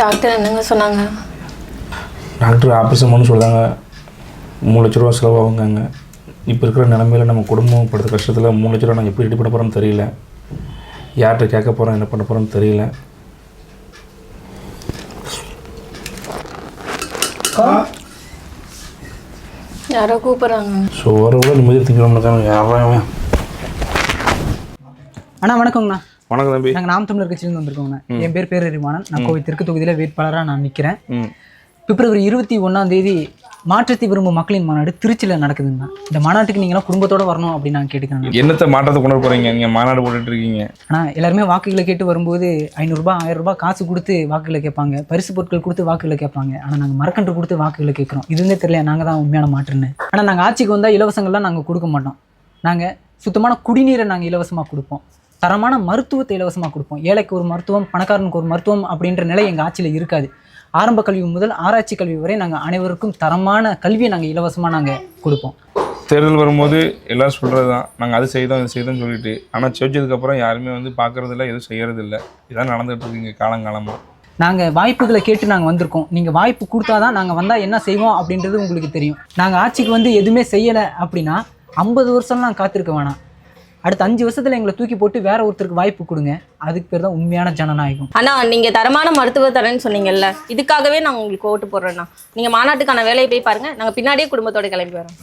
Doctor என்னங்க சொன்னாங்க? Doctor operation பண்ண சொல்கிறாங்க மூணு லட்ச ரூபா செலவாகுங்க இப்போ இருக்கிற நிலமையில நம்ம குடும்பம் படுத்த கஷ்டத்தில் மூணு லட்ச ரூபா நாங்கள் எப்படி ரெடி பண்ண போகிறோம்னு தெரியல. யார்கிட்ட கேட்க போகிறோம் என்ன பண்ண போகிறோம்னு தெரியல. யாரோ கூப்பிட்றாங்க. ஸோ வர கூட நிம்மதி திங்கணும்னு யாரும் அண்ணா வணக்கங்கண்ணா வணக்கம் தம்பி. நாங்கள் நாம் தமிழர் கட்சியிலேருந்து வந்திருக்கோங்கண்ணா என் பேர் பேரறிவாணன். நான் கோவை தெற்கு தொகுதியில் வேட்பாளராக நான் நிற்கிறேன் பிப்ரவரி இருபத்தி ஒன்றாம் தேதி மாற்றத்தை விரும்பும் மக்களின் மாநாடு திருச்சியில் நடக்குதுங்கண்ணா இந்த மாநாட்டுக்கு நீங்களாம் குடும்பத்தோட வரணும் அப்படின்னு நான் கேட்டுக்கிறேன். என்னத்தை மாற்றத்தை கொண்டு வர போகிறீங்க நீங்கள் மாநாடு போட்டுட்டு இருக்கீங்க. ஆனால் எல்லாருமே வாக்குகளை கேட்டு வரும்போது ஐநூறுரூபா ஆயிரம் ரூபாய் காசு கொடுத்து வாக்குகளை கேட்பாங்க. பரிசு பொருட்கள் கொடுத்து வாக்குகளை கேட்பாங்க. ஆனால் நாங்கள் மரக்கன்று கொடுத்து வாக்குகளை கேட்குறோம். இதுன்னே தெரியல நாங்கள் தான் உண்மையான மாற்றுன்னு. ஆனால் நாங்கள் ஆட்சிக்கு வந்தால் இலவசங்கள்லாம் நாங்கள் கொடுக்க மாட்டோம். நாங்கள் சுத்தமான குடிநீரை நாங்கள் இலவசமாக கொடுப்போம். தரமான மருத்துவத்தை இலவசமாக கொடுப்போம். ஏழைக்கு ஒரு மருத்துவம் பணக்காரனுக்கு ஒரு மருத்துவம் அப்படின்ற நிலை எங்கள் ஆட்சியில் இருக்காது. ஆரம்ப கல்வி முதல் ஆராய்ச்சி கல்வி வரை நாங்கள் அனைவருக்கும் தரமான கல்வியை நாங்கள் இலவசமாக நாங்கள் கொடுப்போம். தேர்தல் வரும்போது எல்லாரும் சொல்கிறது தான் நாங்கள் அது செய்தோம் இது செய்தோம்னு சொல்லிட்டு. ஆனால் ஜெயிச்சதுக்கப்புறம் யாருமே வந்து பார்க்கறதில்ல எதுவும் செய்யறதில்ல. இதான் நடந்துட்டு இருக்குங்க காலங்காலமாக நாங்கள் வாய்ப்புகளை கேட்டு நாங்கள் வந்திருக்கோம். நீங்கள் வாய்ப்பு கொடுத்தாதான் நாங்கள் வந்தால் என்ன செய்வோம் அப்படின்றது உங்களுக்கு தெரியும். நாங்கள் ஆட்சிக்கு வந்து எதுவுமே செய்யலை அப்படின்னா ஐம்பது வருஷம்லாம் காத்திருக்க வேணாம். அடுத்த அஞ்சு வருஷத்தில் எங்களை தூக்கி போட்டு வேற ஒருத்தருக்கு வாய்ப்பு கொடுங்க. அதுக்கு பேர் தான் உண்மையான ஜனநாயகம். அண்ணா நீங்க தரமான மருத்துவ தரேன்னு சொன்னீங்கல்ல இதுக்காகவே நாங்க உங்களுக்கு ஓட்டு போடுறோண்ணா நீங்க மாநாட்டுக்கான வேலையை போய் பாருங்க நாங்க பின்னாடியே குடும்பத்தோட கிளம்பி வரோம்.